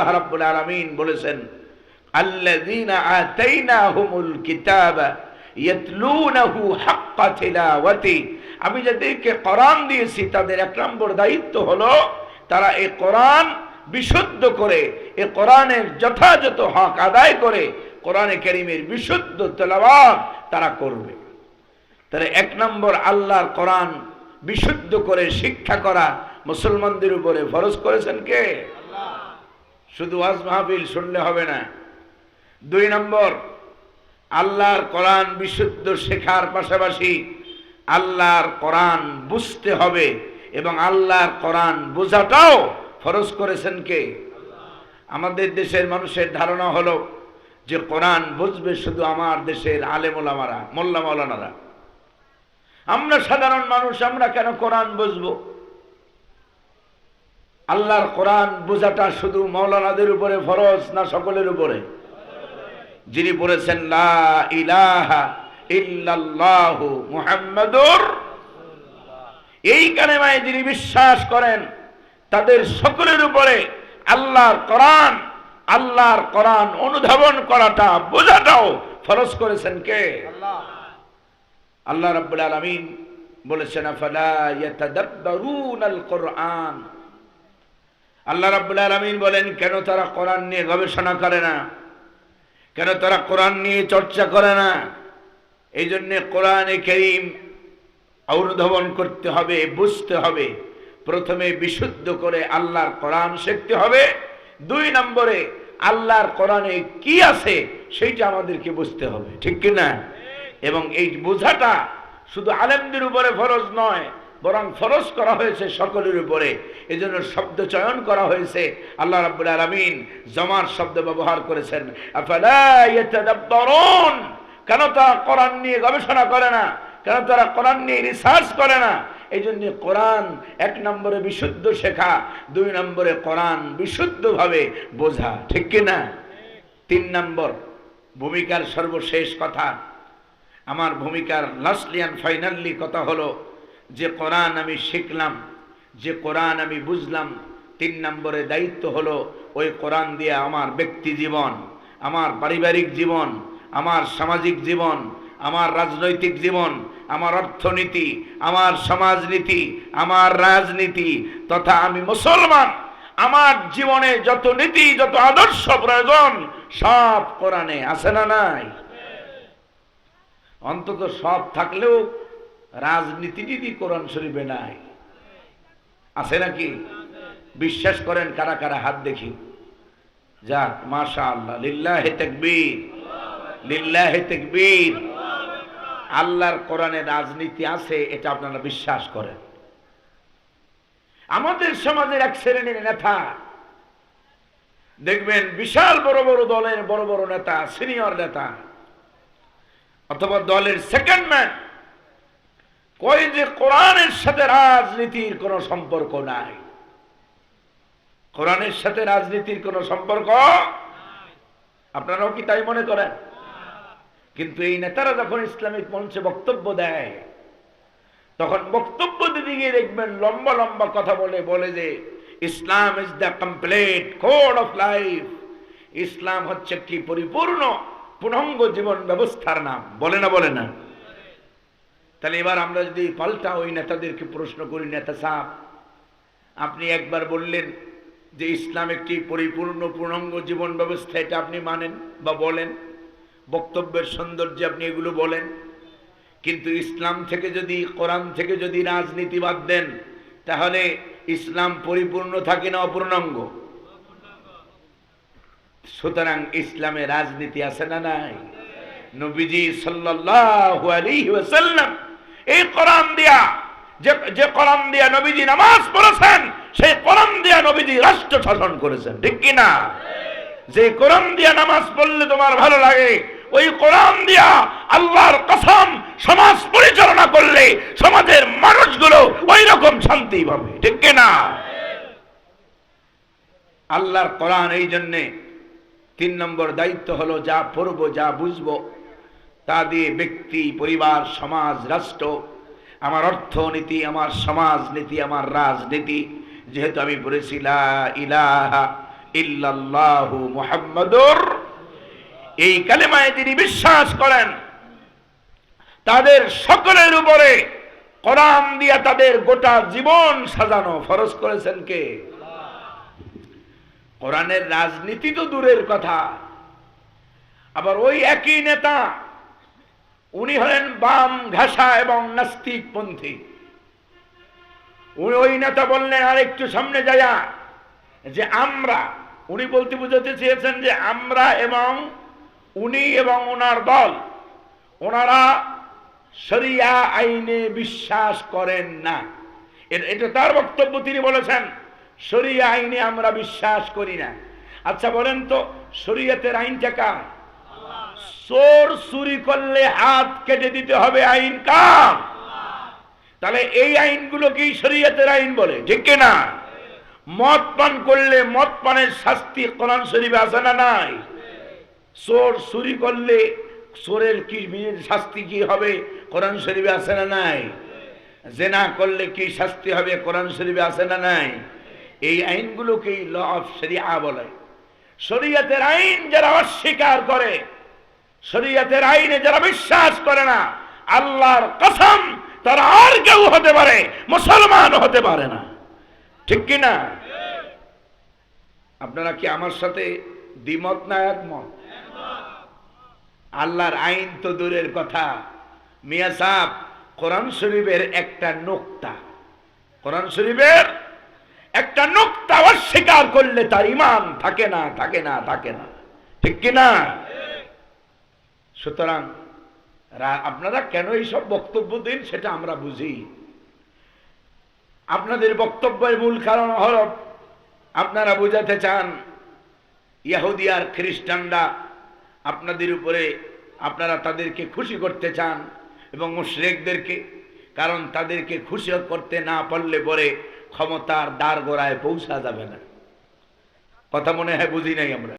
আল্লাহ রাব্বুল আলামিন বলেছেন, আল্লাযীনা আতাইনাহুমুল কিতাবা ইয়াতলুনাহু হাক্কা তিলাওয়াতি। আমি যাদেরকে কোরআন দিয়েছি, তাদের এক নম্বর দায়িত্ব হলো, তারা এই কোরআন বিশুদ্ধ করে, এই কোরআনের যথাযথ হক আদায় করে, কোরআনে কারীমের বিশুদ্ধ তেলাওয়াত তারা করবে। তাহলে এক নম্বর আল্লাহর কোরআন বিশুদ্ধ করে শিক্ষা করা মুসলমানদের উপরে ফরজ করেছেন কে? শুধু ওয়াজ মাহফিল শুনলে হবে না। দুই নম্বর, আল্লাহর কোরআন বিশুদ্ধ শেখার পাশাপাশি আল্লাহর কোরআন বুঝতে হবে এবং আল্লাহর কোরআন বোঝাটাও ফরজ করেছেন কে? আমাদের দেশের মানুষের ধারণা হলো যে কোরআন বুঝবে শুধু আমার দেশের আলেমোলামারা মোল্লা মৌলানারা আমরা সাধারণ মানুষ, আমরা কেন কোরআন বুঝব? আল্লাহর কোরআন বোঝাটা শুধু মৌলানাদের উপরে ফরজ না সকলের উপরে? যিনি বলেছেন, লা ইলাহা ইল্লাল্লাহু এই কালেমায় যিনি বিশ্বাস করেন, তাদের সকলের উপরে আল্লাহর কোরআন আল্লাহর কোরআন অনুধাবন করাটা, বোঝাটাও ফরজ করেছেন কে? আল্লাহ। রাব্বুল আলামিন বলেছেন ইয়াতাদাব্বারুনাল কোরআন? আল্লাহ রাব্বুল আলামিন বলেন, কেন তারা কোরআন নিয়ে গবেষণা করে না? কেন তারা কোরআন নিয়ে চর্চা করে না? এই জন্যে কোরআনে করিম অনুধাবন করতে হবে, বুঝতে হবে। প্রথমে বিশুদ্ধ করে আল্লাহর কোরআন শিখতে হবে। দুই নম্বরে, আল্লাহর কোরআনে কি আছে সেইটা আমাদেরকে বুঝতে হবে, ঠিক কি না এবং এই বোঝাটা শুধু আলেমদের উপরে ফরজ নয় বরং ফরজ করা হয়েছে সকলের উপরে। এই জন্য শব্দ চয়ন করা হয়েছে। আল্লাহ রাব্বুল আলামিন জমার শব্দ ব্যবহার করেছেন। কেন তারা কোরআন নিয়ে গবেষণা করে না? কেন তারা কোরআন নিয়ে রিসার্চ করে না? এই জন্য কোরআন এক নম্বরে বিশুদ্ধ শেখা, দুই নম্বরে কোরআন বিশুদ্ধভাবে বোঝা। ঠিক কি না? তিন নম্বর, ভূমিকার সর্বশেষ কথা। আমার ভূমিকার লাস্টলি অ্যান্ড ফাইনালি কথা হলো যে কোরআন আমি শিখলাম, যে কোরআন আমি বুঝলাম, তিন নম্বরে দায়িত্ব হলো ওই কোরআন দিয়ে আমার ব্যক্তি জীবন, আমার পারিবারিক জীবন, আমার সামাজিক জীবন, আমার রাজনৈতিক জীবন, আমার অর্থনীতি, আমার সমাজনীতি, আমার রাজনীতি, তথা আমি মুসলমান। আমার জীবনে যত নীতি, যত আদর্শ প্রয়োজন, সব কোরআনে আছে না নাই? অন্তত সব থাকলেও রাজনীতি যদি কোরআন শরীফে নাই, আছে নাকি? বিশ্বাস করেন কারা কারা হাত দেখি। যাক মাশা আল্লাহ লিল্লাহে তেকবীর লিল্লাহে তেকবীর। আল্লাহর কোরআনে রাজনীতি আছে, এটা আপনারা বিশ্বাস করেন। আমাদের সমাজের এক শ্রেণির নেতা, দেখবেন বিশাল বড় বড় দলের বড় বড় নেতা, সিনিয়র নেতা, অথবা দলের সেকেন্ড ম্যান কয় যে কোরআনের সাথে রাজনীতির কোনো সম্পর্ক নাই? কোরআনের সাথে রাজনীতির কোনো সম্পর্ক আপনারাও কি তাই মনে করেন? কিন্তু এই নেতারা যখন ইসলামিক মঞ্চে বক্তব্য দেয়, তখন বক্তব্য দিতে গিয়ে দেখবেন লম্বা লম্বা কথা বলে বলে যে, Islam is the complete code of life ইসলাম হচ্ছে একটি পরিপূর্ণ, পূর্ণাঙ্গ জীবন ব্যবস্থার নাম। বলে না বলে না। তাহলে এবার আমরা যদি পাল্টা ওই নেতাদেরকে প্রশ্ন করি, নেতা সাহ আপনি একবার বললেন যে ইসলাম একটি পরিপূর্ণ পূর্ণাঙ্গ জীবন ব্যবস্থা, এটা আপনি মানেন বা বলেন? বক্তব্যের সৌন্দর্যে আপনি এগুলো বলেন। কিন্তু ইসলাম থেকে যদি, কোরআন থেকে যদি রাজনীতি বাদ দেন, তাহলে ইসলাম পরিপূর্ণ থাকে না অপূর্ণাঙ্গ? সুতরাং ইসলামে রাজনীতি আছে না নাই? নবীজি সাল্লাল্লাহু আলাইহি ওয়াসাল্লাম এই কোরআন দিয়া, যে কোরআন দিয়া নবীজি নামাজ পড়েছেন, সেই কোরআন দিয়া নবীজি রাষ্ট্র শাসন করেছেন, ঠিক কিনা যে কোরআন দিয়া নামাজ পড়লে তোমার ভালো লাগে, ওই কোরআন দিয়া আল্লাহর কসম সমাজ পরিচালনা করলে সমাজের মানুষগুলো ওই রকম শান্তি পাবে, ঠিক কি না? আল্লাহর কোরআন এই জন্যে তিন নম্বর দায়িত্ব হলো যা পড়ব, যা বুঝব তা দিয়ে ব্যক্তি, পরিবার, সমাজ, রাষ্ট্র, আমার অর্থনীতি, আমার সমাজনীতি, আমার রাজনীতি। যেহেতু আমি ইল্লাল্লাহু মুহাম্মাদুর এই কালেমায় যিনি বিশ্বাস করেন, তাদের সকলের উপরে কোরআন দিয়া তাদের গোটা জীবন সাজানো। ফরজ করেছেন কে? কোরআনের রাজনীতি তো দূরের কথা। আবার ওই একই নেতা উনি হলেন বাম ঘাসা এবং নাস্তিক পন্থী। উনি ওই নেতা বললেন, আর একটু সামনে যায়া যে আমরা, উনি বলতে বুঝাতে চেয়েছেন যে আমরা এবং উনি এবং ওনার দল, ওনারা সরিয়া আইনে বিশ্বাস করেন না। এটা তার বক্তব্য, তিনি বলেছেন সরিয়া আইনে আমরা বিশ্বাস করি না। আচ্ছা বলেন তো, শরীয়তের আইনটা কার? চোর চুরি করলে হাত কেটে দিতে হবে আইন কার? তাহলে এই আইনগুলো কি শরীয়তের আইন বলে? ঠিক না মদ পান করলে মদ পানের শাস্তি কোরআন শরীফে আছে না নাই? চোর চুরি করলে চোরের কি শাস্তি কি হবে কোরআন শরীফে আছে না নাই? জেনা করলে কি শাস্তি হবে কোরআন শরীফে আছে না নাই? এই আইনগুলোকেই ল অফ শরিয়া বলে। শরীয়তের আইন যারা অস্বীকার করে শরীয়তের আইনে যারা বিশ্বাস করে না, আল্লাহর কসম, তারা আর কেউ হতে পারে মুসলমান হতে পারে না। ঠিক কি না? আপনারা কি আমার সাথে দ্বিমত না একমত? আল্লাহর আইন তো দূরের কথা। মিয়া সাহ কোরআন শরীফের একটা নোক্তা। কোরআন শরীফের একটা নোক্তা অস্বীকার করলে তার ইমান থাকে না থাকে না থাকে না। ঠিক কি না? সুতরাং আপনারা কেন এইসব বক্তব্য দিন সেটা আমরা বুঝি। আপনাদের বক্তব্যের মূল কারণ হল, আপনারা বোঝাতে চান, ইয়াহুদি আর খ্রিস্টানরা আপনাদের উপরে, আপনারা তাদেরকে খুশি করতে চান এবং মুশরেকদেরকে, কারণ তাদেরকে খুশি করতে না পারলে পরে ক্ষমতার দ্বার গোড়ায় পৌঁছা যাবে না। কথা মনে হয় বুঝি নাই আমরা?